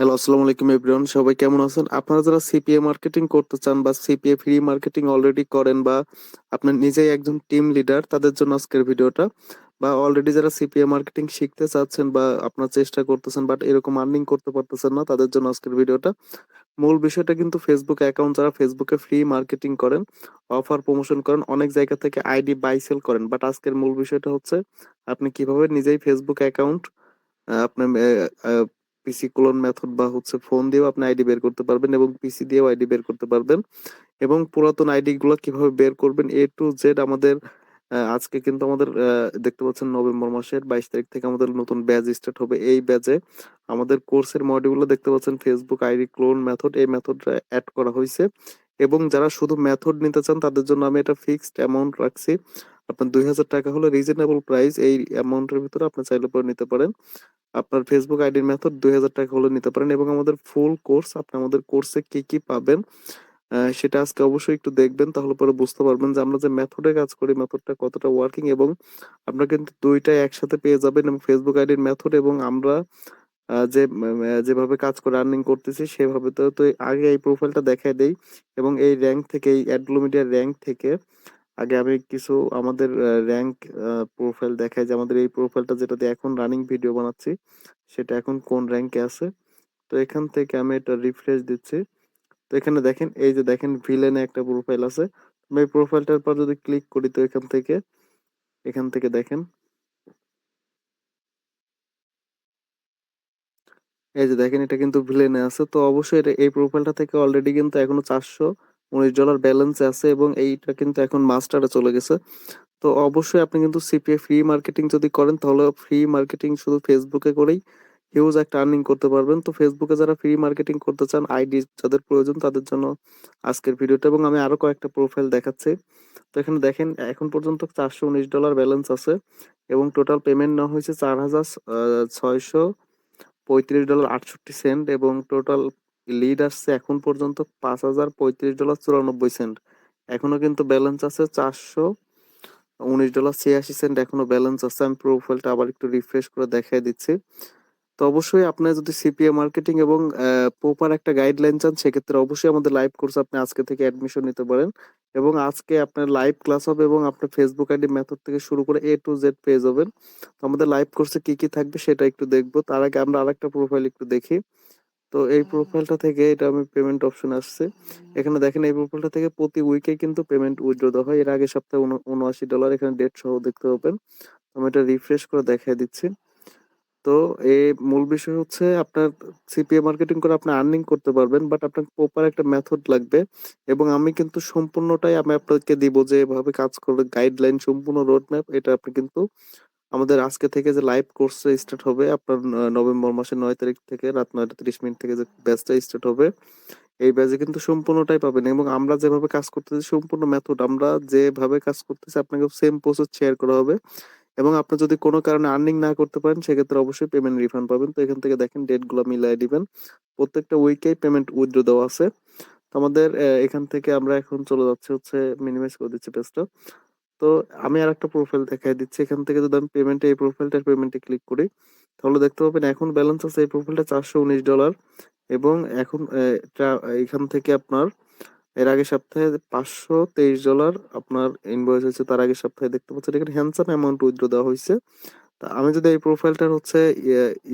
Hello, আসসালামু আলাইকুম everyone. সবাই কেমন আছেন? আপনারা যারা সিপিএ মার্কেটিং করতে চান বা সিপিএ ফ্রি মার্কেটিং অলরেডি করেন বা আপনার নিজেই একজন টিম লিডার তাদের জন্য আজকের ভিডিওটা। বা অলরেডি যারা সিপিএ মার্কেটিং শিখতে চাচ্ছেন বা আপনার চেষ্টা করতেছেন বাট এরকম আর্নিং করতে পারতেছেন না তাদের জন্য আজকের ভিডিওটা। মূল বিষয়টা কিন্তু ফেসবুক অ্যাকাউন্ট যারা ফেসবুকে ফ্রি মার্কেটিং করেন, অফার প্রমোশন করেন, অনেক জায়গা থেকে আইডি বাই সেল করেন। বাট আজকের মূল বিষয়টা হচ্ছে আপনি কীভাবে নিজেই ফেসবুক অ্যাকাউন্ট আপনার পিসি ক্লোন মেথড বা হচ্ছে ফোন দিয়েও আপনি আইডি বের করতে পারবেন এবং পিসি দিয়েও আইডি বের করতে পারবেন এবং পুরাতন আইডি গুলো কীভাবে বের করবেন এ টু জেড আমাদের আজকে কিন্তু আমাদের দেখতে পাচ্ছেন নভেম্বর মাসের ২২ তারিখ থেকে আমাদের নতুন ব্যাচ স্টার্ট হবে। এই ব্যাচে আমাদের কোর্সের মডিউলও দেখতে পাচ্ছেন ফেসবুক আইডি ক্লোন মেথড এই মেথডটা অ্যাড করা হয়েছে এবং যারা শুধু মেথড নিতে চান তাদের জন্য আমি এটা ফিক্সড অ্যামাউন্ট রাখছি। আপনার ৳২,০০০ হলো রিজনেবল প্রাইস। এই অ্যামাউন্টের ভিতরে আপনি চাইলে পরে নিতে পারেন। আপনার ফেসবুক আইডির মেথড ৳২,০০০ হলে নিতে পারেন এবং আমাদের ফুল কোর্স আপনি আমাদের কোর্সে কি, কি পাবেন সেটা আজকে অবশ্যই একটু দেখবেন। তাহলে পরে বুঝতে পারবেন যে আমরা যে মেথডে কাজ করি মেথডটা কতটা ওয়ার্কিং এবং আপনারা কিন্তু ২ টাই একসাথে পেয়ে যাবেন এবং ফেসবুক আইডির মেথড এবং আমরা যে যেভাবে কাজ করে আর্নিং করতেছি সেভাবে তো, তো আগে এই প্রোফাইলটা দেখায় দেই এবং এই র্যাঙ্ক থেকে এই অ্যাডব্লু মিডিয়ার র‍্যাংক থেকে আগে আমি কিছু আমাদের আ র‍্যাংক প্রোফাইল দেখাই যে আমাদের এই প্রোফাইলটা যেটা দিয়ে এখন রানিং ভিডিও বানাচ্ছি সেটা এখন কোন র্যাঙ্কে আছে। তো এখান থেকে আমি এটা রিফ্রেশ দিচ্ছি। তো এখানে দেখেন এই যে দেখেন ভিলেনে একটা প্রোফাইল আছে। এই প্রোফাইলটার পর যদি ক্লিক করি তো এখান থেকে, এখান থেকে দেখেন এই যে দেখেন এটা কিন্তু ভিলেনে আছে। তো অবশ্যই এটা এই প্রোফাইলটা থেকে অলরেডি কিন্তু এখনও $৪১৯ ব্যালেন্স আছে এবং এইটা কিন্তু এখন মাস্টারে চলে গেছে। তো অবশ্যই আপনি কিন্তু সিপিএ ফ্রি মার্কেটিং যদি করেন, তাহলে ফ্রি মার্কেটিং শুধু ফেসবুকে করেই হিউজ একটা আর্নিং করতে পারবেন। তো ফেসবুকে যারা ফ্রি মার্কেটিং করতে চান আইডি যাদের প্রয়োজন তাদের জন্য আজকের ভিডিওটা এবং আমি আরও কয়েকটা প্রোফাইল দেখাচ্ছি। তো এখানে দেখেন, এখন পর্যন্ত $৪১৯ ব্যালেন্স আছে এবং টোটাল পেমেন্ট নেওয়া হয়েছে চার হাজার ছয়শো পঁয়ত্রিশ ডলার আটষট্টি সেন্ট এবং টোটাল লিড আসছে এখন পর্যন্ত $৫,০35.94 এখনও কিন্তু ব্যালেন্স আছে $৪19.৮৬ এখনও ব্যালেন্স আছে। আমি প্রোফাইলটা আবার একটু রিফ্রেশ করে দেখাই দিচ্ছি। তো অবশ্যই আপনার যদি সিপিএ মার্কেটিং এবং প্রপার একটা গাইডলাইন চান সেক্ষেত্রে অবশ্যই আমাদের লাইভ কোর্স আপনি আজকে থেকে অ্যাডমিশন নিতে পারেন এবং আজকে আপনার লাইভ ক্লাস হবে এবং আপনার ফেসবুক আইডি মেথড থেকে শুরু করে এ টু জেড পেয়ে যাবেন। তো আমাদের লাইভ কোর্সে কি, কি থাকবে সেটা একটু দেখব তার আগে আমরা আরেকটা প্রোফাইল একটু দেখি। তো এই প্রোফাইলটা থেকে এটা আমি পেমেন্ট অপশন আসছে। এখানে দেখেন এই প্রোফাইলটা থেকে প্রতি উইকে কিন্তু পেমেন্ট উইথড্র দেওয়া হয়। এর আগের সপ্তাহে উন $৭৯ এখানে ডেট সহ দেখতে পাবেন। আমি এটা রিফ্রেশ করে দেখায় দিচ্ছি। তো এই মূল বিষয় হচ্ছে আপনার সিপিএ মার্কেটিং করে আপনি আর্নিং করতে পারবেন। বাট আপনার প্রপার একটা মেথড লাগবে এবং আমি কিন্তু সম্পূর্ণটাই আমি আপনাকে দিব যে এভাবে কাজ করলে গাইডলাইন সম্পূর্ণ রোড ম্যাপ এটা আপনি কিন্তু আমাদের আজকে থেকে যে লাইভ কোর্সটা স্টার্ট হবে আপনার নভেম্বর মাসের নয় তারিখ থেকে রাত ৯টা ৩০ মিনিট থেকে যে ব্যাচটা স্টার্ট হবে, এই ব্যাচে কিন্তু সম্পূর্ণটাই পাবেন এবং আমরা যেভাবে কাজ করতেছি সম্পূর্ণ মেথড আমরা যেভাবে কাজ করতেছি আপনাকে সেম প্রসেস শেয়ার করা হবে এবং আপনি যদি কোনো কারণে আর্নিং না করতে পারেন সেক্ষেত্রে অবশ্যই পেমেন্ট রিফান্ড পাবেন। তো এখান থেকে দেখেন ডেটগুলা মিলায় দিবেন। প্রত্যেকটা উইকেই পেমেন্ট উইথড্র দেওয়া আছে। তো আমাদের এখান থেকে আমরা এখন চলে যাচ্ছে হচ্ছে মিনিমাইজ করে দিচ্ছি পেজটা। তো আমি আরেকটা প্রোফাইল দেখায় দিচ্ছি। এখান থেকে যদি আমি পেমেন্টে এই প্রোফাইলটার পেমেন্টে ক্লিক করি তাহলে দেখতে পাবেন এখন ব্যালেন্স আছে এই প্রোফাইলটা $৪১৯ এবং এখন এখান থেকে আপনার এর আগের সপ্তাহে $৫২৩ আপনার ইনভয়েস হয়েছে তার আগের সপ্তাহে দেখতে পাচ্ছেন এখানে হ্যান্ডসাম অ্যামাউন্ট উইথড্র দেওয়া হয়েছে তা আমি যদি এই প্রোফাইলটার হচ্ছে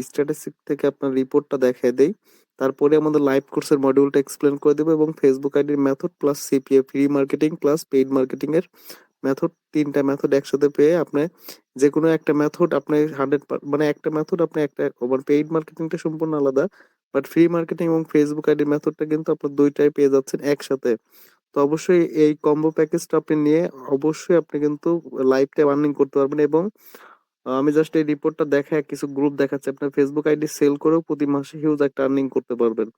স্ট্যাটিস্টিক থেকে আপনার রিপোর্টটা দেখায় দেই, তারপরে আমাদের লাইভ কোর্সের মডিউলটা এক্সপ্লেন করে দেবো এবং ফেসবুক আইডির method plus CPA free marketing plus paid marketing এর মেথড ৩ টা মেথড একসাথে পেয়ে আপনি যেকোনো একটা মেথড আপনি 100 পা মানে একটা মেথড আপনি একটা মানে পেইড মার্কেটিংটা সম্পূর্ণ আলাদা। বাট ফ্রি মার্কেটিং এবং ফেসবুক আইডির মেথডটা কিন্তু আপনার ২ টাই পেয়ে যাচ্ছেন একসাথে। তো অবশ্যই এই কম্বো প্যাকেজটা আপনি নিয়ে অবশ্যই আপনি কিন্তু লাইফ টাইম আর্নিং করতে পারবেন এবং আমি জাস্ট এই রিপোর্টটা দেখায় কিছু গ্রুপ দেখাচ্ছি। আপনার ফেসবুক আইডি সেল করেও প্রতি মাসে হিউজ একটা আর্নিং করতে পারবেন।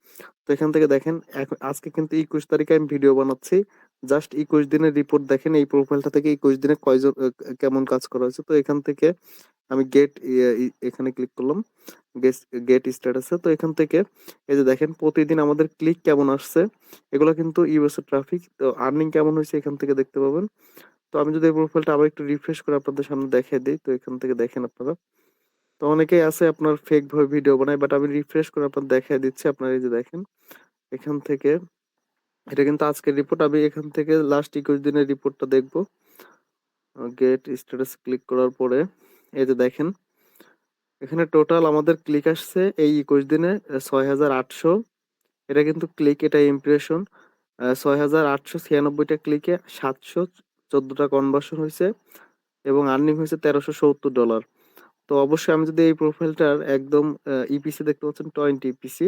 তো এখান থেকে দেখেন আজকে কিন্তু ২১ তারিখে আমি ভিডিও বানাচ্ছি। জাস্ট ২১ দিনের রিপোর্ট দেখেন, এই প্রোফাইলটা থেকে ২১ দিনে কয়জন কেমন কাজ করা হয়েছে। তো এখান থেকে আমি গেট এখানে ক্লিক করলাম। গেট স্ট্যাটাসে তো এখান থেকে এই যে দেখেন, প্রতিদিন আমাদের ক্লিক কেমন আসছে। এগুলো কিন্তু ইউএসএ ট্রাফিক। তো আর্নিং কেমন হয়েছে এখান থেকে দেখতে পাবেন। তো আমি যদি এই প্রোফাইলটা আবার একটু রিফ্রেশ করে আপনাদের সামনে দেখায় দিই, তো এখান থেকে দেখেন আপনারা। তো অনেকেই আছে আপনার ফেক ভাবে ভিডিও বানায় বাট আমি রিফ্রেশ করে আপনার দেখায় দিচ্ছি আপনার এই যে দেখেন, এখান থেকে এটা কিন্তু আজকের রিপোর্ট আমি এখান থেকে লাস্ট একুশ দিনের রিপোর্টটা দেখব। গেট স্ট্যাটাস ক্লিক করার পরে, এই যে দেখেন, এখানে টোটাল আমাদের ক্লিক আসছে এই একুশ দিনে ছয় হাজার আটশো। এটা কিন্তু ক্লিক এটা ইমপ্রেশন ছয় হাজার আটশো ছিয়ানব্বইটা ক্লিকে সাতশো চোদ্দোটা কনভার্সন হয়েছে এবং আর্নিং হয়েছে তেরোশো সত্তর ডলার তো অবশ্যই আমি যদি এই প্রোফাইলটার একদম ইপিসি দেখতে পাচ্ছেন টোয়েন্টি ইপিসি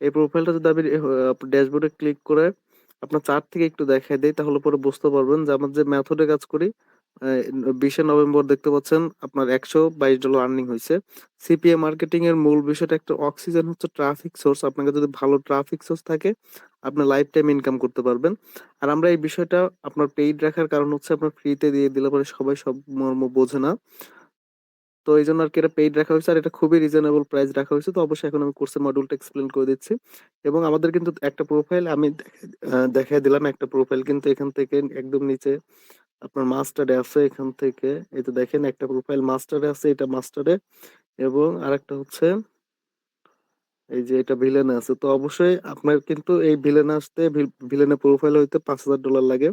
এই প্রোফাইলটা যদি আমি ড্যাশবোর্ডে ক্লিক করে আপনার চার্ট থেকে একটু দেখাই দেই, তাহলে পরে বুঝতে পারবেন যে আমার যে মেথডে কাজ করি বিশে নভেম্বর দেখতে পাচ্ছেন আপনার একশো বাইশ ডলার আর্নিং হয়েছে সিপিএ মার্কেটিং এর মূল বিষয়টা একটা অক্সিজেন হচ্ছে ট্রাফিক সোর্স আপনাকে যদি ভালো ট্রাফিক সোর্স থাকে, আপনি লাইফ টাইম ইনকাম করতে পারবেন। আর আমরা এই বিষয়টা আপনার পেইড রাখার কারণ হচ্ছে আপনার ফ্রিতে দিয়ে দিলে পরে সবাই সব মর্ম বোঝে না। তো এই জন্য আর কি এটা পেইড রাখা হয়েছে। আর এটা খুবই রিজনেবল প্রাইস রাখা হয়েছে। তো অবশ্যই এখন আমি কোর্সের মডিউলটা এক্সপ্লেন করে দিচ্ছি। এবং আমাদের কিন্তু একটা প্রোফাইল আমি দেখাই দিলাম একটা প্রোফাইল কিন্তু এখান থেকে একদম নিচে আপনার মাস্টারে আছে এখান থেকে। এই তো দেখেন একটা প্রোফাইল মাস্টারে আছে, এটা মাস্টারে এবং আরেকটা হচ্ছে এই যে এটা ভিলেনে আছে। তো অবশ্যই আপনার কিন্তু এই ভিলেনে আসতে ভিলেনে প্রোফাইল হইতে পাঁচ হাজার ডলার লাগে।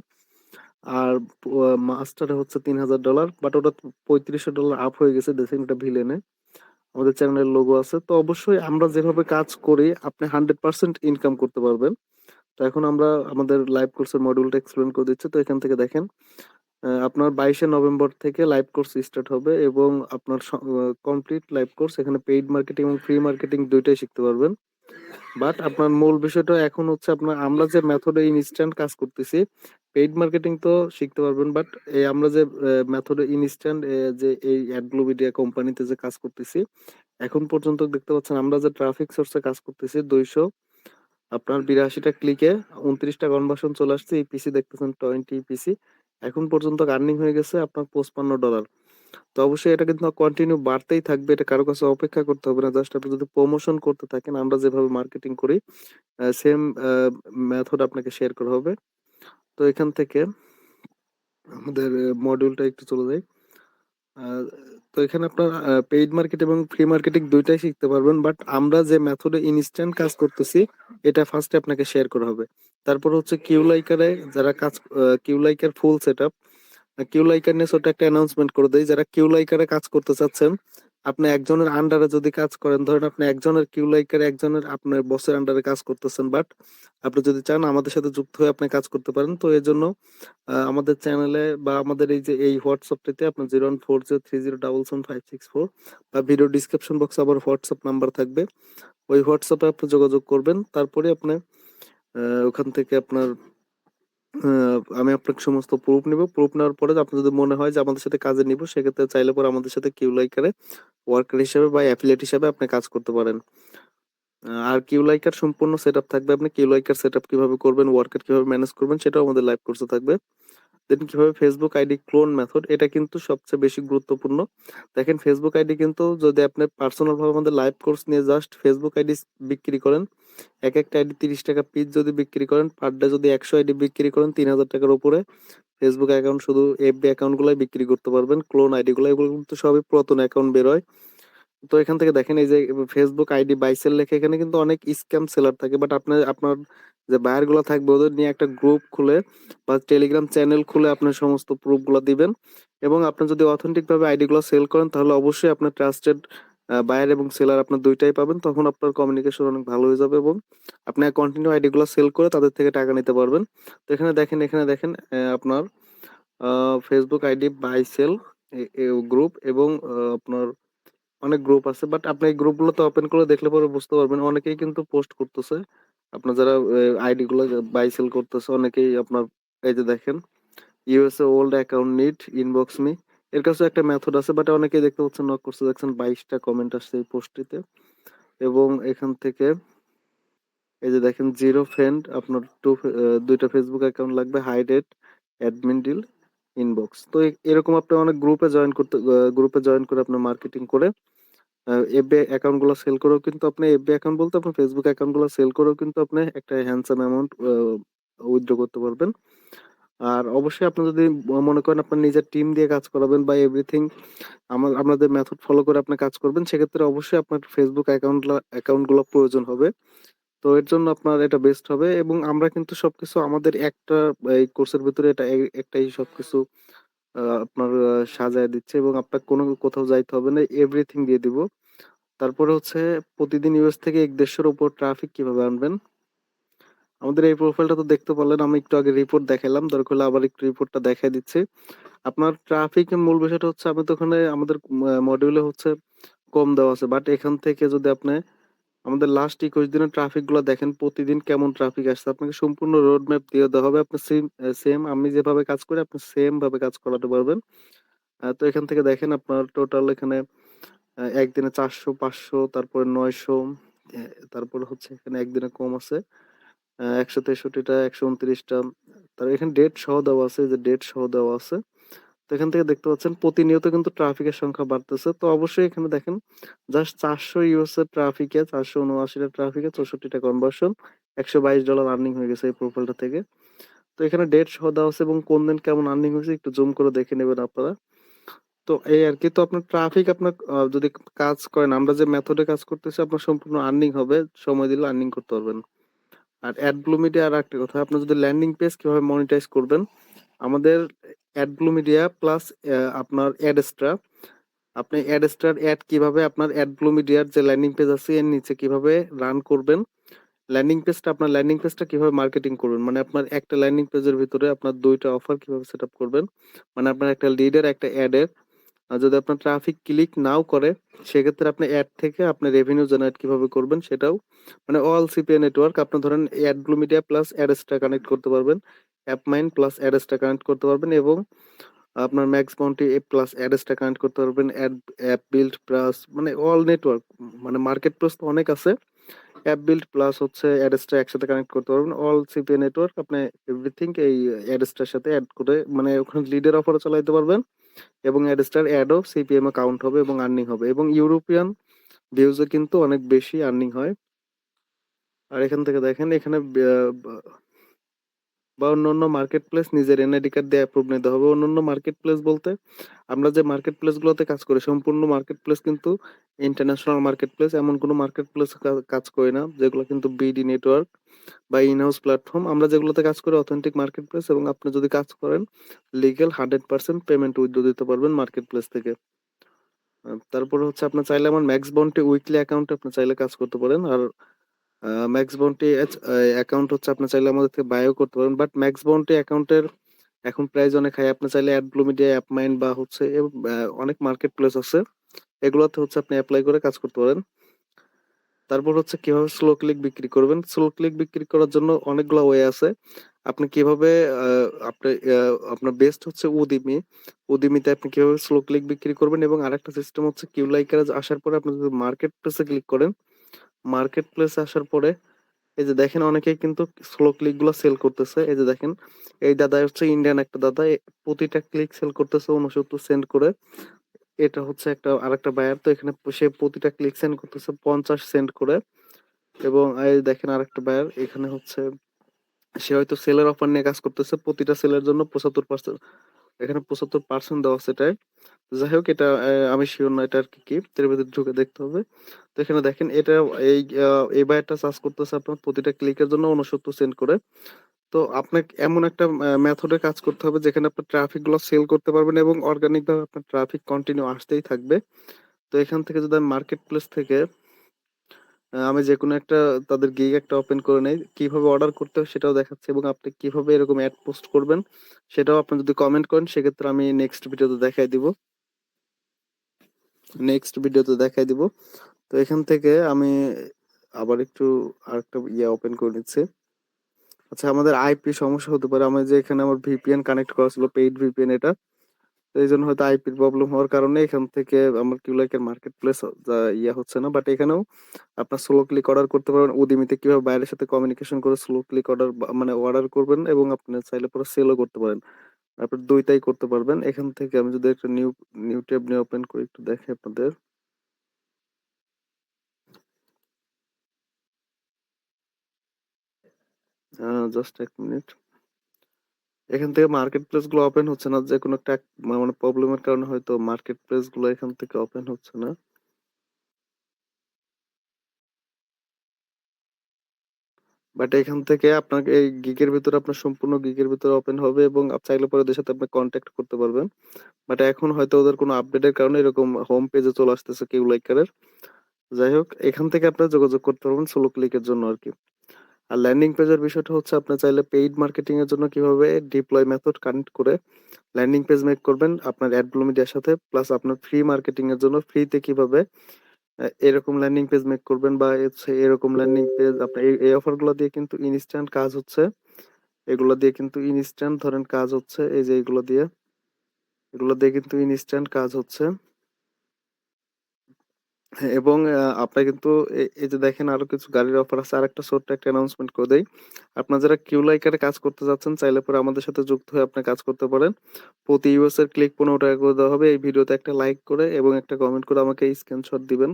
আর মাস্টারে হচ্ছে তিন হাজার ডলার, বাট ওটা পঁয়ত্রিশশো ডলার আপ হয়ে গেছে দেখেন এটা ভিলেনে। আমাদের চ্যানেলের লোগো আছে। তো অবশ্যই আমরা যেভাবে কাজ করি, আপনি হান্ড্রেড পার্সেন্ট ইনকাম করতে পারবেন। তো এখন আমরা আমাদের লাইভ কোর্সের মডিউলটা এক্সপ্লেন করে দিচ্ছি। তো এখান থেকে দেখেন আপনার বাইশে নভেম্বর থেকে লাইভ কোর্স স্টার্ট হবে এবং আপনার কমপ্লিট লাইভ কোর্স এখানে পেইড মার্কেটিং এবং ফ্রি মার্কেটিং দুইটাই শিখতে পারবেন। বাট আপনার মূল বিষয়টা এখন হচ্ছে আপনার আমরা যে মেথডে ইনস্ট্যান্ট কাজ করতেছি পেইড মার্কেটিং তো শিখতে পারবেন বাট এই আমরা যে মেথডে ইনস্ট্যান্ট যে এই অ্যাডগ্লোমিডিয়া কোম্পানিতে যে কাজ করতেছি, এখন পর্যন্ত দেখতে পাচ্ছেন আমরা যে ট্রাফিক সোর্সে কাজ করতেছি দুইশো, আপনার বিরাশিটা ক্লিকে উনত্রিশটা কনভার্সন চলে আসছে ইপিসি দেখতেছেন টোয়েন্টি ইপিসি এখন পর্যন্ত আর্নিং হয়ে গেছে আপনার পঁচপান্ন ডলার তো অবশ্যই এটা কিন্তু কন্টিনিউ বাড়তেই থাকবে, এটা কারও কাছে অপেক্ষা করতে হবে না। জাস্ট আপনি যদি প্রমোশন করতে থাকেন, আমরা যেভাবে মার্কেটিং করি সেম মেথড আপনাকে শেয়ার করা হবে। তো এখান থেকে আমাদের মডিউলটা একটু চলে যায় তো এখানে আপনার পেইড মার্কেট এবং ফ্রি মার্কেটিং দুইটাই শিখতে পারবেন বাট আমরা যে মেথডে ইনস্ট্যান্ট কাজ করতেছি, এটা ফার্স্টে আপনাকে শেয়ার করা হবে। তারপর হচ্ছে কিউ লাইকারে যারা কাজ Q liker full set up Q liker নিয়ে ছোট একটা অ্যানাউন্সমেন্ট করে দেয় যারা কিউ লাইকারে কাজ করতে চাচ্ছেন, আপনি একজনের আন্ডারে যদি কাজ করেন, ধরেন আপনি একজনের কিউ লাইকারে একজনের আপনার বসের আন্ডারে কাজ করতেছেন বাট আপনি যদি চান আমাদের সাথে যুক্ত হয়ে আপনি কাজ করতে পারেন, তো এর জন্য আমাদের চ্যানেলে বা আমাদের এই যে, এই হোয়াটসঅ্যাপটিতে আপনার zero one four zero three zero double seven five six four বা ভিডিও ডিসক্রিপশন বক্সে আবার হোয়াটসঅ্যাপ নাম্বার থাকবে। ওই হোয়াটসঅ্যাপে আপনি যোগাযোগ করবেন, তারপরে আপনি ওখান থেকে আপনার আমি আপনাকে সমস্ত প্রুফ নিব। প্রুফ নেওয়ার পরে আপনার যদি মনে হয় যে আমাদের সাথে কাজে নিব, সেক্ষেত্রে চাইলে পরে আমাদের সাথে কিউ লাইকারে ওয়ার্কার হিসেবে বা অ্যাফিলিয়েট হিসেবে আপনি কাজ করতে পারেন। আর কিউ লাইকার সম্পূর্ণ সেট থাকবে আপনি। কিউ লাইকার সেট আপ কীভাবে করবেন ওয়ার্কার কীভাবে ম্যানেজ করবেন, সেটাও আমাদের লাইভ কোর্সে থাকবে। দেন কীভাবে ফেসবুক আইডি ক্লোন মেথড এটা কিন্তু সবচেয়ে বেশি গুরুত্বপূর্ণ। দেখেন ফেসবুক আইডি কিন্তু যদি আপনি পার্সোনাল ভাবে আমাদের লাইভ কোর্স নিয়ে জাস্ট ফেসবুক আইডি বিক্রি করেন এক একটা আইডি তিরিশ টাকা পিস যদি বিক্রি করেন পার ডে যদি একশো আইডি বিক্রি করেন, তিন হাজার টাকার উপরে ফেসবুক অ্যাকাউন্ট শুধু এফবি অ্যাকাউন্ট গুলাই বিক্রি করতে পারবেন ক্লোন আইডি গুলো এগুলো কিন্তু সবই পুরাতন অ্যাকাউন্ট বেরোয়। তো এখান থেকে দেখেন এই যে ফেসবুক আইডি বাইসেল লেখে, এখানে কিন্তু অনেক স্ক্যাম সেলার থাকে বাট আপনার আপনার যে বায়ারগুলো থাকবে, ওদের নিয়ে একটা গ্রুপ খুলে বা টেলিগ্রাম চ্যানেল খুলে আপনার সমস্ত প্রুফগুলো দিবেন। এবং আপনি যদি অথেন্টিক ভাবে আইডি গুলো সেল করেন, তাহলে অবশ্যই আপনার ট্রাস্টেড বায়ার এবং সেলার আপনার দুইটাই পাবেন, তখন আপনার কমিউনিকেশন অনেক ভালো হয়ে যাবে এবং আপনি কন্টিনিউ আইডি গুলো সেল করে তাদের থেকে টাকা নিতে পারবেন। তো এখানে দেখেন এখানে দেখেন আপনার Facebook ID buy sell group এবং আপনার অনেক গ্রুপ আছে বাট আপনি এই গ্রুপগুলোতে ওপেন করে দেখলে পরে বুঝতে পারবেন, অনেকেই কিন্তু পোস্ট করতেছে। আপনার যারা আইডি গুলো বাই সেল করতেছে, অনেকেই আপনার, এই যে দেখেন USA old account need inbox me এর কাছে একটা মেথড আছে বাট অনেকেই দেখতে পাচ্ছেন নক করছে। দেখছেন বাইশটা কমেন্ট আসছে এই পোস্টটিতে। এবং এখান থেকে এই যে দেখেন জিরো ফ্রেন্ড আপনার টু দুইটা ফেসবুক অ্যাকাউন্ট লাগবে হাইডেড অ্যাডমিন ডিল ইনবক্স তো এরকম আপনি অনেক গ্রুপে জয়েন করতে গ্রুপে জয়েন করে আপনার মার্কেটিং করে এফবি অ্যাকাউন্টগুলো সেল করেও কিন্তু আপনি এফবি অ্যাকাউন্ট বলতে আপনার ফেসবুক অ্যাকাউন্টগুলো সেল করেও কিন্তু আপনি একটা হ্যান্ডসাম অ্যামাউন্ট উইথড্র করতে পারবেন। আর অবশ্যই আপনি যদি মনে করেন আপনার নিজের টিম দিয়ে কাজ করাবেন বা এভরিথিং আমা আমাদের মেথড ফলো করে আপনি কাজ করবেন, সেক্ষেত্রে অবশ্যই আপনার ফেসবুক অ্যাকাউন্টগুলা প্রয়োজন হবে। তো এর জন্য আপনার এটা বেস্ট হবে এবং আমরা কিন্তু সবকিছু আমাদের একটা এই কোর্সের ভিতরে এটা একটাই সবকিছু আ আপনার সাজায় দিচ্ছে এবং আপনার কোনো কোথাও যাইতে হবে না। এভরিথিং দিয়ে দিব। তারপরে হচ্ছে প্রতিদিন ইউএস থেকে ১-১৫০ র উপর ট্রাফিক কীভাবে আনবেন? আমাদের এই প্রোফাইলটা তো দেখতে পারলেন। আমি একটু আগে রিপোর্ট দেখাইলাম। দরকার হলে আবার একটু রিপোর্টটা দেখায় দিচ্ছি। আপনার ট্রাফিক মূল বিষয়টা হচ্ছে আমি তো ওখানে আমাদের মডিউলে হচ্ছে কম দেওয়া আছে। বাট এখান থেকে যদি আপনি আমাদের লাস্ট ২১ দিনের ট্রাফিকগুলা দেখেন, প্রতিদিন কেমন ট্রাফিক আসছে। আপনাকে সম্পূর্ণ রোড ম্যাপ দিয়ে দেওয়া হবে। আপনি সেম সেম আমি যেভাবে কাজ করি আপনি সেম ভাবে কাজ করাতে পারবেন। তো এখান থেকে দেখেন আপনার টোটাল এখানে একদিনে চারশো পাঁচশো তারপরে ৯০০ এ তারপরে হচ্ছে এখানে একদিনে কম আছে। আ ১৬৩ টা, ১২৯ টা। তার এখানে ডেট সহ দেওয়া আছে, যে ডেট সহ দেওয়া আছে। তো এখান থেকে দেখতে পাচ্ছেন প্রতিনিয়ত কিন্তু ট্রাফিকের সংখ্যা বাড়তেছে। তো অবশ্যই এখানে দেখেন জাস্ট ৪০০ ইউএস এর ট্রাফিকে ৪৭৯ টা ট্রাফিকে ৬৪ টা কনভার্সন, $১২২ আর্নিং হয়ে গেছে এই প্রোফাইলটা থেকে। তো এখানে ডেট সহ দেওয়া আছে এবং কোন দিন কেমন আর্নিং হয়েছে একটু জুম করে দেখে নেবেন আপনারা। তো এই আর কি তো আপনার ট্রাফিক আপনার যদি কাজ করেন, আমরা যে মেথডে কাজ করতেছি আপনার সম্পূর্ণ আর্নিং হবে। সময় দিলে আর্নিং করতে পারবেন। আর অ্যাডব্লু মিডিয়া আর একটা কথা, আপনি যদি ল্যান্ডিং পেজ কীভাবে মনিটাইজ করবেন, আমাদের অ্যাডব্লু মিডিয়া প্লাস আপনার অ্যাডস্ট্রা, আপনি অ্যাডস্ট্রার অ্যাড কীভাবে আপনার অ্যাডব্লু মিডিয়ার যে ল্যান্ডিং পেজ আছে এর নিচে কীভাবে রান করবেন, ল্যান্ডিং পেজটা আপনার ল্যান্ডিং পেজটা কীভাবে মার্কেটিং করবেন। মানে আপনার একটা ল্যান্ডিং পেজের ভিতরে আপনার ২ টা অফার কীভাবে সেটআপ করবেন। মানে আপনার একটা লিডের, একটা অ্যাডের আ যদি আপনার ট্রাফিক ক্লিক নাও করে, সেক্ষেত্রে আপনি অ্যাড থেকে আপনি রেভিনিউ জেনারেট কীভাবে করবেন সেটাও মানে অল সিপিএ নেটওয়ার্ক আপনি ধরেন AdBlue media plus Adsterra connect করতে পারবেন। App mine plus Adsterra connect করতে পারবেন এবং আপনার ম্যাক্স বাউন্টি এ প্লাস অ্যাডস্ট্রা কানেক্ট করতে পারবেন। অ্যাড অ্যাপ বিল্ড প্লাস মানে অল নেটওয়ার্ক মানে মার্কেট প্লাস তো অনেক আছে। অ্যাপ বিল্ড প্লাস হচ্ছে অ্যাডেসটা একসাথে কানেক্ট করতে পারবেন। অল সিপিএ নেটওয়ার্ক আপনি এভরিথিং এই অ্যাডেসটার সাথে অ্যাড করে মানে ওখানে লিডের অফারও চালাইতে পারবেন এবং অ্যাডেসটার অ্যাডও সিপিএম এ কাউন্ট হবে এবং আর্নিং হবে এবং ইউরোপিয়ান ভিউজে কিন্তু অনেক বেশি আর্নিং হয়। আর এখান থেকে দেখেন, এখানে বা অন্যান্য মার্কেট প্লেস নিজের এনআইডি কার্ড দিয়ে অ্যাপ্রুভ নিতে হবে। অন্যান্য মার্কেট প্লেস বলতে আমরা যে মার্কেট প্লেস গুলোতে কাজ করি, সম্পূর্ণ মার্কেট প্লেস কিন্তু ইন্টারন্যাশনাল মার্কেট প্লেস এমন কোনো মার্কেট প্লেস কাজ করি না। যেগুলো কিন্তু বিডি নেটওয়ার্ক বা ইন হাউস প্ল্যাটফর্ম। আমরা যেগুলোতে কাজ করি অথেন্টিক মার্কেট প্লেস এবং আপনি যদি কাজ করেন legal hundred percent payment withdraw দিতে পারবেন মার্কেট প্লেস থেকে। তারপরে হচ্ছে আপনার চাইলে আমার ম্যাক্স বাউন্টি উইকলি অ্যাকাউন্টে আপনি চাইলে কাজ করতে পারেন। আর ম্যাক্স বাউন্টি অ্যাকাউন্ট হচ্ছে আপনি চাইলে আমাদের থেকে বাইও করতে পারেন। বাট ম্যাক্স বাউন্টি অ্যাকাউন্টের এখন প্রাইস অনেক হাই। আপনি চাইলে অ্যাডব্লু মিডিয়া, অ্যাপমাইন্ড বা হচ্ছে অনেক মার্কেট প্লেস আছে। এগুলোতে হচ্ছে আপনি অ্যাপ্লাই করে কাজ করতে পারেন। তারপর হচ্ছে কীভাবে স্লো ক্লিক বিক্রি করবেন। স্লো ক্লিক বিক্রি করার জন্য অনেকগুলো ওয়ে আছে। আপনি কীভাবে আপনি আপনার বেস্ট হচ্ছে উদিমি উদিমিতে আপনি কীভাবে স্লো ক্লিক বিক্রি করবেন এবং আরেকটা সিস্টেম হচ্ছে কিউলাইকার আসার পরে আপনি যদি মার্কেট প্লেস ক্লিক করেন, মার্কেট প্লেস আসার পরে, এই যে দেখেন অনেকেই কিন্তু স্লো ক্লিকগুলা সেল করতেছে। এই যে দেখেন, এই দাদা হচ্ছে ইন্ডিয়ান একটা দাদা প্রতিটা ক্লিক সেল করতেছে ৬৯ সেন্ট করে। এটা হচ্ছে একটা, আরেকটা বায়ার তো এখানে সে প্রতিটা ক্লিক সেন্ড করতেছে ৫০ সেন্ট করে এবং এই দেখেন আরেকটা বায়ার এখানে হচ্ছে, সে হয়তো সেলের অফার নিয়ে কাজ করতেছে। প্রতিটা সেলের জন্য ৭৫% এখানে ৭৫% দেওয়া আছে এটায়। যাই হোক এটা আমি সিউর না এটা আরকি কি। এর ভিতরে ঢুকে দেখতে হবে। তো এখানে দেখেন, এটা এই এই বায়ারটা চার্জ করতেছে আপনার প্রতিটা ক্লিকের জন্য ৬৯ সেন্ট করে। তো আপনাকে এমন একটা মেথডে কাজ করতে হবে যেখানে আপনার ট্রাফিকগুলো সেল করতে পারবেন এবং অর্গানিক ভাবে আপনার ট্রাফিক কন্টিনিউ আসতেই থাকবে। তো এখান থেকে যদি আমি মার্কেট প্লেস থেকে আমি যেকোনো একটা তাদের গিগ একটা ওপেন করে নেই। কীভাবে অর্ডার করতে হয় সেটাও দেখাচ্ছি এবং আপনি কীভাবে এরকম অ্যাড পোস্ট করবেন সেটাও আপনি যদি কমেন্ট করেন, সেক্ষেত্রে আমি নেক্সট ভিডিওতে দেখায় দিব। নেক্সট ভিডিওতে দেখায় দিব। তো এখান থেকে আমি আবার একটু আরেকটা ইয়ে ওপেন করে নিচ্ছি। আচ্ছা আমাদের আইপি সমস্যা হতে পারে। আমার যে এখানে আমার ভিপিএন কানেক্ট করা ছিল পেইড ভিপিএন এটা। তো এইজন্য হয়তো আইপির প্রবলেম হওয়ার কারণে এখান থেকে আমার কিউলাইকের মার্কেট প্লেস ইয়া হচ্ছে না। বাট এখানেও আপনার স্লো ক্লিক অর্ডার করতে পারবেন। Udemy তে কীভাবে বাইরের সাথে কমিউনিকেশন করে স্লো ক্লিক অর্ডার মানে অর্ডার করবেন এবং আপনি চাইলে পরে সেলও করতে পারেন। আপনি দুইটাই করতে পারবেন। এখান থেকে আমি যদি একটা নিউ নিউ ট্যাব নিয়ে ওপেন করি, একটু দেখে আপনাদের। জাস্ট এক মিনিট। এখান থেকে মার্কেট প্লেসগুলো ওপেন হচ্ছে না, যে কোনো একটা এক- মানে প্রবলেমের কারণে হয়তো মার্কেট প্লেসগুলো এখান থেকে ওপেন হচ্ছে না। বাট এখান থেকে আপনাকে এই গিগের ভিতরে আপনার সম্পূর্ণ গিগের ভিতরে ওপেন হবে এবং চাইলে পরে ওদের সাথে আপনি কন্ট্যাক্ট করতে পারবেন। বাট এখন হয়তো ওদের কোনো আপডেটের কারণে এরকম হোম পেজে চলে আসতেছে কিউ লাইকারের যাই হোক, এখান থেকে আপনার যোগাযোগ করতে পারবেন সোলো ক্লিকের জন্য আর কি। আর ল্যান্ডিং পেজের বিষয়টা হচ্ছে আপনি চাইলে পেইড মার্কেটিং এর জন্য কীভাবে ডিপ্লয় মেথড কানেক্ট করে ল্যান্ডিং পেজ মেক করবেন, আপনার অ্যাডব্লো মিডিয়ার সাথে প্লাস আপনার ফ্রি মার্কেটিং এর জন্য ফ্রিতে কীভাবে এরকম ল্যান্ডিং পেজ মেক করবেন বা এরকম ল্যান্ডিং পেজ আপনার এই- এই অফারগুলো দিয়ে কিন্তু ইনস্ট্যান্ট কাজ হচ্ছে। এগুলো দিয়ে কিন্তু ইনস্ট্যান্ট ধরেন কাজ হচ্ছে, এই যে এগুলো দিয়ে এগুলো দিয়ে কিন্তু ইনস্ট্যান্ট কাজ হচ্ছে। হ্যাঁ, এবং আহ, আপনার কিন্তু এই যে দেখেন আরও কিছু গাড়ির অফার আছে আর একটা ছোট্ট একটা অ্যানাউন্সমেন্ট করে দেই। আপনার যারা কিউ লাইকারে কাজ করতে যাচ্ছেন চাইলে পরে আমাদের সাথে যুক্ত হয়ে আপনি কাজ করতে পারেন। প্রতি ইউএস এর ক্লিক টাকা করে দেওয়া হবে। এই ভিডিওতে একটা লাইক করে এবং একটা কমেন্ট করে আমাকে স্ক্রিনশট দিবেন।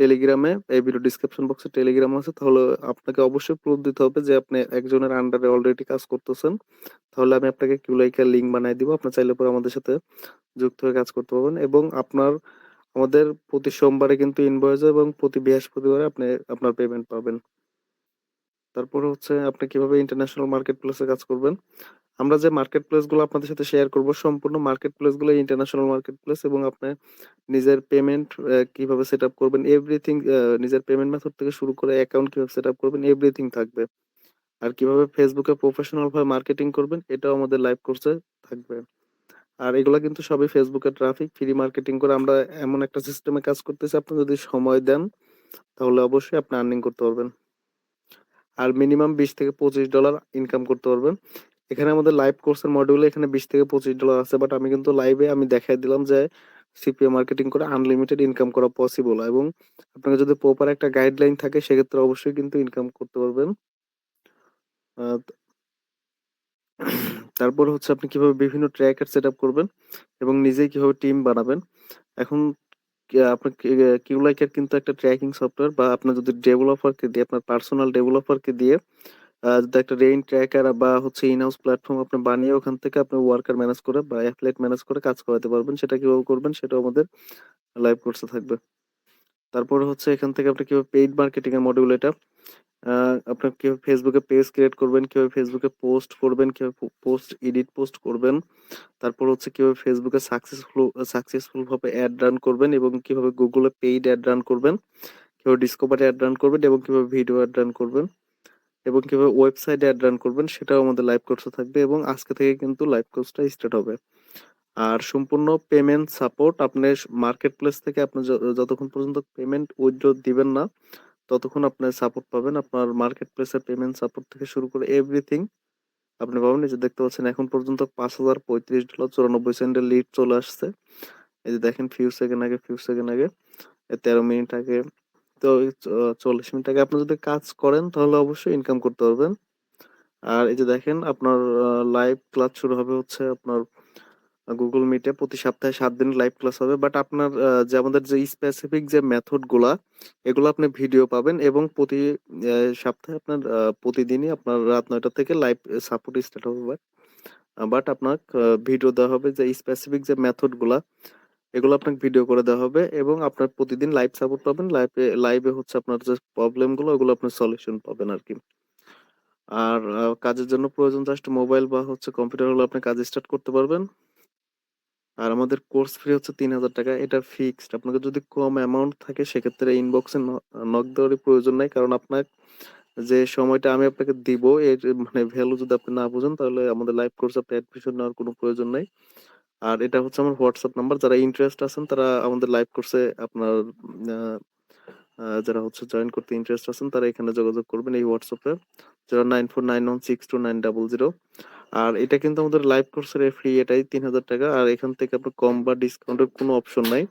টেলিগ্রামে এই ভিডিও ডিসক্রিপশন বক্সে টেলিগ্রাম আছে। তাহলে আপনাকে অবশ্যই প্রুফ দিতে হবে যে আপনি একজনের আন্ডারে অলরেডি কাজ করতেছেন। তাহলে আমি আপনাকে কিউ লাইকার লিঙ্ক বানিয়ে দিব। আপনি চাইলে পরে আমাদের সাথে যুক্ত হয়ে কাজ করতে পারবেন। এবং আপনার আমাদের প্রতি সোমবারে কিন্তু ইনভয়েস এবং প্রতি বৃহস্পতিবারে আপনি আপনার পেমেন্ট পাবেন। তারপরে হচ্ছে আপনি কীভাবে ইন্টারন্যাশনাল মার্কেট প্লেসে কাজ করবেন? আমরা যে মার্কেট প্লেসগুলো আপনাদের সাথে শেয়ার করব, সম্পূর্ণ মার্কেট প্লেসগুলো ইন্টারন্যাশনাল মার্কেট প্লেস এবং আপনি নিজের পেমেন্ট কীভাবে সেট আপ করবেন এভরিথিং নিজের পেমেন্ট মেথড থেকে শুরু করে অ্যাকাউন্ট কীভাবে সেট আপ করবেন এভরিথিং থাকবে। আর কীভাবে ফেসবুকে প্রফেশনাল ভাবে মার্কেটিং করবেন, এটাও আমাদের লাইভ কোর্সে থাকবে। আর এগুলা কিন্তু সবই ফেসবুকের ট্রাফিক ফ্রি মার্কেটিং করে আমরা এমন একটা সিস্টেমে কাজ করতেছি। আপনি যদি সময় দেন, তাহলে অবশ্যই আপনি আর্নিং করতে পারবেন। আর মিনিমাম বিশ থেকে পঁচিশ ডলার ইনকাম করতে পারবেন। এখানে আমাদের লাইভ কোর্সের মডিউলে এখানে বিশ থেকে পঁচিশ ডলার আছে বাট আমি কিন্তু লাইভে আমি দেখাই দিলাম যে সিপিএ মার্কেটিং করে আনলিমিটেড ইনকাম করা পসিবল এবং আপনাকে যদি প্রপার একটা গাইডলাইন থাকে, সেক্ষেত্রে অবশ্যই কিন্তু ইনকাম করতে পারবেন। তারপর হচ্ছে আপনি কীভাবে বিভিন্ন ট্র্যাকার সেট আপ করবেন এবং নিজেই কীভাবে টিম বানাবেন। এখন কি- আপনার কিউলাইকের কিন্তু একটা ট্র্যাকিং সফটওয়্যার বা আপনার যদি ডেভেলপারকে দিয়ে, আপনার পার্সোনাল ডেভেলপারকে দিয়ে যদি একটা রেইন ট্র্যাকার বা হচ্ছে ইন হাউস প্ল্যাটফর্ম আপনি বানিয়ে ওখান থেকে আপনি ওয়ার্কার ম্যানেজ করে বা অ্যাফলেট ম্যানেজ করে কাজ করাতে পারবেন, সেটা কীভাবে করবেন সেটা আমাদের লাইভ কোর্সে থাকবে। তারপরে হচ্ছে এখান থেকে আপনি কীভাবে পেইড মার্কেটিং এর মডিউল এটা আপনার কীভাবে ফেসবুকে পেজ ক্রিয়েট করবেন, কীভাবে ফেসবুকে পোস্ট করবেন, কীভাবে পোস্ট এডিট পোস্ট করবেন, তারপর হচ্ছে কীভাবে ফেসবুকে সাকসেসফুল সাকসেসফুল ভাবে অ্যাড রান করবেন এবং কীভাবে গুগলে পেইড অ্যাড রান করবেন, কীভাবে ডিসকভারি অ্যাড রান করবেন এবং কীভাবে ভিডিও অ্যাড রান করবেন এবং কীভাবে ওয়েবসাইট অ্যাড রান করবেন সেটাও আমাদের লাইভ কোর্সে থাকবে এবং আজকে থেকে কিন্তু লাইভ কোর্সটা স্টার্ট হবে। আর সম্পূর্ণ পেমেন্ট সাপোর্ট আপনি মার্কেট প্লেস থেকে আপনি যতক্ষণ পর্যন্ত পেমেন্ট উইথড্র দিবেন না ততক্ষণ আপনি সাপোর্ট পাবেন। আপনার মার্কেট প্লেসের পেমেন্ট সাপোর্ট থেকে শুরু করে এভরিথিং আপনি পাবেন। এই যে দেখতে পাচ্ছেন, এখন পর্যন্ত পাঁচ হাজার পঁয়ত্রিশ ডলার চুরানব্বই সেন্টের লিড চলে আসছে। এই যে দেখেন ফিউ সেকেন্ড আগে ফিউ সেকেন্ড আগে তেরো মিনিট আগে, তো চল্লিশ মিনিট আগে আপনি যদি কাজ করেন, তাহলে অবশ্যই ইনকাম করতে পারবেন। আর এই যে দেখেন, আপনার লাইভ ক্লাস শুরু হবে হচ্ছে আপনার গুগল মিটে প্রতি সপ্তাহে সাত দিন লাইভ ক্লাস হবে। বাট আপনার যে আমাদের যে স্পেসিফিক যে মেথডগুলা, এগুলো আপনি ভিডিও পাবেন এবং প্রতি সপ্তাহে আপনার প্রতিদিনই আপনার রাত নয়টা থেকে লাইভ সাপোর্ট স্টার্ট হবে। বাট বাট আপনার ভিডিও দেওয়া হবে যে স্পেসিফিক যে মেথডগুলা, এগুলো আপনাকে ভিডিও করে দেওয়া হবে এবং আপনার প্রতিদিন লাইভ সাপোর্ট পাবেন। লাইভে লাইভে হচ্ছে আপনার যে প্রবলেমগুলো, ওগুলো আপনার সলিউশন পাবেন আর কি আর কাজের জন্য প্রয়োজন জাস্ট মোবাইল বা হচ্ছে কম্পিউটার হলে আপনি কাজ স্টার্ট করতে পারবেন। আর আমাদের কোর্স ফি হচ্ছে তিন হাজার টাকা। এটা ফিক্সড আপনাকে যদি কম অ্যামাউন্ট থাকে, সেক্ষেত্রে ইনবক্সে নক দেওয়ারই প্রয়োজন নাই। কারণ আপনার যে সময়টা আমি আপনাকে দিব, এর মানে ভ্যালু যদি আপনি না বুঝেন, তাহলে আমাদের লাইভ কোর্স আপনি অ্যাডমিশন নেওয়ার কোনো প্রয়োজন নাই। আর এটা হচ্ছে আমার হোয়াটসঅ্যাপ নাম্বার যারা ইন্টারেস্ট আছেন, তারা আমাদের লাইভ কোর্সে আপনার যারা হচ্ছে জয়েন করতে ইন্টারেস্ট আছেন, তারা এখানে যোগাযোগ করবেন এই হোয়াটসঅ্যাপে zero nine four nine one six two nine double zero আর এটা কিন্তু আমাদের লাইভ কোর্সের ফ্রি এটাই তিন হাজার টাকা। আর এখান থেকে আপনার কম বা ডিসকাউন্টের কোনো অপশন নাই।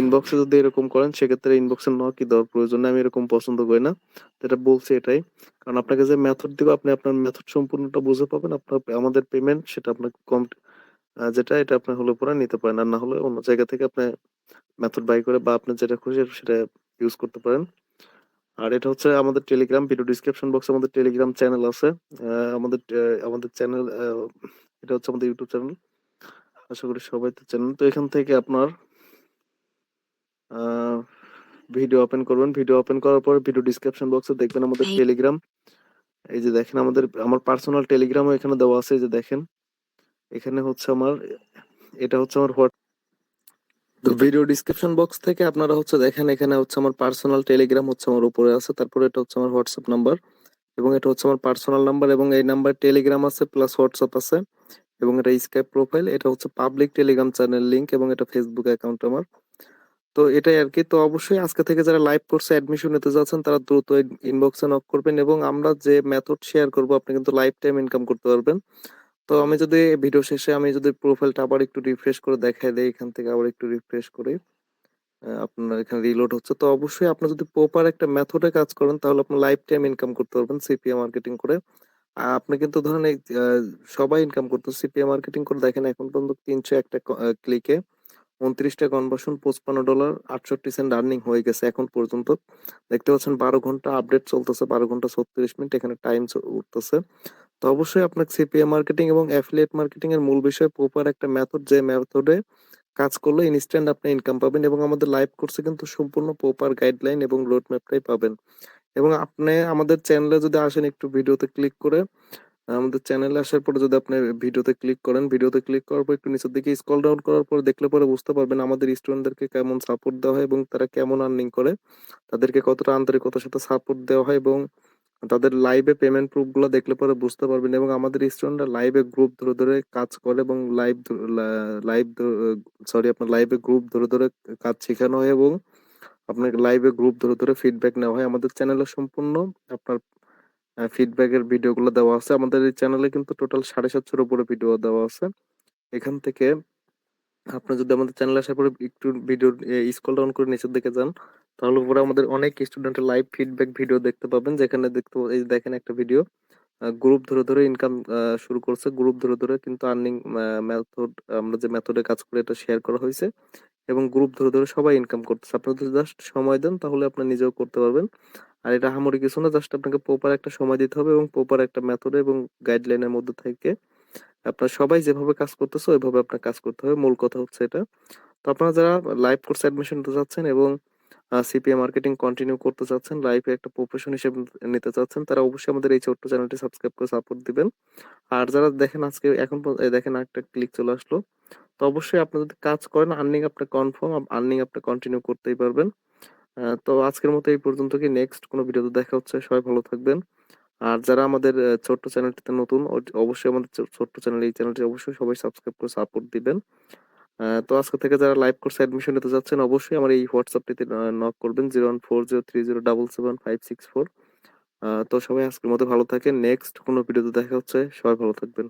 ইনবক্সে যদি এরকম করেন, সেক্ষেত্রে ইনবক্সে নকি দেওয়ার প্রয়োজন আমি এরকম পছন্দ করি না। এটা বলছি এটাই। কারণ আপনাকে যে মেথড দিব, আপনি আপনার মেথড সম্পূর্ণটা বুঝে পাবেন। আপনার আমাদের পেমেন্ট সেটা আপনাকে কম যেটা, এটা আপনি হলে পরে নিতে পারেন। আর না হলে অন্য জায়গা থেকে আপনি মেথড বাই করে বা আপনি যেটা খুশি সেটা ইউজ করতে পারেন। আর এটা হচ্ছে আমাদের টেলিগ্রাম ভিডিও ডিসক্রিপশন বক্সে আমাদের টেলিগ্রাম চ্যানেল আছে। আমাদের আমাদের চ্যানেল এটা হচ্ছে আমাদের ইউটিউব চ্যানেল আশা করি সবাই তো চেনেন। তো এখান থেকে আপনার ভিডিও ওপেন করবেন। ভিডিও ওপেন করার পর ভিডিও ডিসক্রিপশন বক্সে দেখবেন আমাদের টেলিগ্রাম এই যে দেখেন আমাদের আমার পার্সোনাল টেলিগ্রামও এখানে দেওয়া আছে এই যে দেখেন। এখানে হচ্ছে আমার এটা হচ্ছে আমার হোয়াট ভিডিও ডিসক্রিপশন বক্স থেকে আপনারা হচ্ছে দেখেন, এখানে হচ্ছে আমার পার্সোনাল টেলিগ্রাম হচ্ছে আমার উপরে আছে, তারপরে এটা হচ্ছে আমার হোয়াটসঅ্যাপ নাম্বার এবং এটা হচ্ছে আমার পার্সোনাল নাম্বার এবং এই নাম্বার টেলিগ্রাম আছে প্লাস হোয়াটসঅ্যাপ আছে এবং এটা স্কাইপ প্রোফাইল এটা হচ্ছে পাবলিক টেলিগ্রাম চ্যানেল লিংক এবং এটা ফেসবুক অ্যাকাউন্ট আমার। তো এটাই আর কি তো অবশ্যই আজকে থেকে যারা লাইভ কোর্সে অ্যাডমিশন নিতে যাচ্ছেন, তারা দ্রুত ইনবক্সে নক করবেন এবং আমরা যে মেথড শেয়ার করব, আপনি কিন্তু লাইফ টাইম ইনকাম করতে পারবেন। তো আমি যদি ভিডিও শেষে আমি যদি প্রোফাইলটা আবার একটু রিফ্রেশ করে দেখাই দেই এখান থেকে আবার একটু রিফ্রেশ করে আহ, আপনার এখানে রিলোড হচ্ছে। তো অবশ্যই আপনি যদি প্রপার একটা মেথডে কাজ করেন তাহলে আপনি লাইফ টাইম ইনকাম করতে পারবেন সিপিএ মার্কেটিং করে। আর আপনি কিন্তু ধরেন এই আহ, সবাই ইনকাম করতে সিপিএ মার্কেটিং করে। দেখেন এখন পর্যন্ত তিনশো একটা ক্লিকে উনত্রিশটা কনভার্সন পঁচপান্ন ডলার আটষট্টি সেন্ট আর্নিং হয়ে গেছে এখন পর্যন্ত। দেখতে পাচ্ছেন বারো ঘণ্টা আপডেট চলতেছে, বারো ঘণ্টা ছত্রিশ মিনিট, এখানে টাইম উঠতেছে। তো অবশ্যই আপনাকে সিপিএ মার্কেটিং এবং অ্যাফিলিয়েট মার্কেটিং এর মূল বিষয় প্রপার একটা মেথড যে মেথডে কাজ করলে ইনস্ট্যান্ট আপনি ইনকাম পাবেন এবং আমাদের লাইভ কোর্সে কিন্তু সম্পূর্ণ প্রপার গাইডলাইন এবং রোড ম্যাপটাই পাবেন। এবং আপনি আমাদের চ্যানেলে যদি আসেন একটু ভিডিওতে ক্লিক করে আমাদের চ্যানেলে আসার পরে যদি আপনি ভিডিওতে ক্লিক করেন ভিডিওতে ক্লিক করার পর একটু নিচের দিকে স্ক্রল ডাউন করার পর দেখলে পরে বুঝতে পারবেন আমাদের স্টুডেন্টদেরকে কেমন সাপোর্ট দেওয়া হয় এবং তারা কেমন আর্নিং করে, তাদেরকে কতটা আন্তরিকতার সাথে সাপোর্ট দেওয়া হয় এবং তাদের লাইভে পেমেন্ট প্রুফগুলো দেখলে পরে বুঝতে পারবেন এবং আমাদের স্টুডেন্টরা লাইভে গ্রুপ ধরে ধরে কাজ করে এবং লাইভ লাইভ সরি আপনার লাইভে গ্রুপ ধরে ধরে কাজ শেখানো হয় এবং আপনাকে লাইভে গ্রুপ ধরে ধরে ফিডব্যাক নেওয়া হয়। আমাদের চ্যানেলে সম্পূর্ণ আপনার ফিডব্যাকের ভিডিওগুলো দেওয়া আছে। আমাদের এই চ্যানেলে কিন্তু টোটাল সাড়ে সাতশোর উপরে ভিডিও দেওয়া আছে। এখান থেকে আপনি যদি আমাদের চ্যানেলে আসার পরে একটু ভিডিও স্ক্রল ডাউন করে নিচের দিকে যান, তাহলে উপরে আমাদের অনেক স্টুডেন্টের লাইভ ফিডব্যাক ভিডিও দেখতে পাবেন। যেখানে দেখতে, এই যে দেখেন একটা ভিডিও গ্রুপ ধরে ধরে ইনকাম শুরু করছে। গ্রুপ ধরে ধরে কিন্তু আর্নিং মেথড আমরা যে মেথডে কাজ করে এটা শেয়ার করা হয়েছে। এবং গ্রুপ ধরে ধরে সবাই ইনকাম করতেছে। আপনি যদি জাস্ট সময় দেন, তাহলে আপনি নিজেও করতে পারবেন। আর এটা হামরি কিছু না জাস্ট আপনাকে প্রপার একটা সময় দিতে হবে এবং প্রপার একটা মেথডে এবং গাইডলাইনের মধ্যে থেকে আপনার সবাই যেভাবে কাজ করতেছে, ওইভাবে আপনার কাজ করতে হবে। মূল কথা হচ্ছে এটা। তো আপনারা যারা লাইভ কোর্স অ্যাডমিশন নিতে চাচ্ছেন এবং সিপিএ মার্কেটিং কন্টিনিউ করতে চাচ্ছেন লাইফে একটা প্রফেশন হিসেবে নিতে চাচ্ছেন তারা অবশ্যই আমাদের এই ছোট্ট চ্যানেলটি সাবস্ক্রাইব করে সাপোর্ট দিবেন। আর যারা দেখেন আজকে, এখন দেখেন একটা ক্লিক চলে আসলো, তো অবশ্যই আপনি যদি কাজ করেন আর্নিং আপনার কনফার্ম আর্নিং আপনি কন্টিনিউ করতেই পারবেন। তো আজকের মতো এই পর্যন্ত কি নেক্সট কোনো ভিডিওতে দেখা হচ্ছে? সবাই ভালো থাকবেন। আর যারা আমাদের ছোট্ট চ্যানেলটিতে নতুন অবশ্যই আমাদের ছোট্ট চ্যানেল এই চ্যানেলটি অবশ্যই সবাই সাবস্ক্রাইব করে সাপোর্ট দিবেন। আহ, তো আজকে থেকে যারা লাইভ কোর্সে অ্যাডমিশন নিতে যাচ্ছেন অবশ্যই আমার এই হোয়াটসঅ্যাপটিতে নক করবেন। Zero one four zero three zero double seven five six four তো সবাই আজকের মতো ভালো থাকেন। নেক্সট কোনো ভিডিওতে দেখা হচ্ছে সবাই ভালো থাকবেন।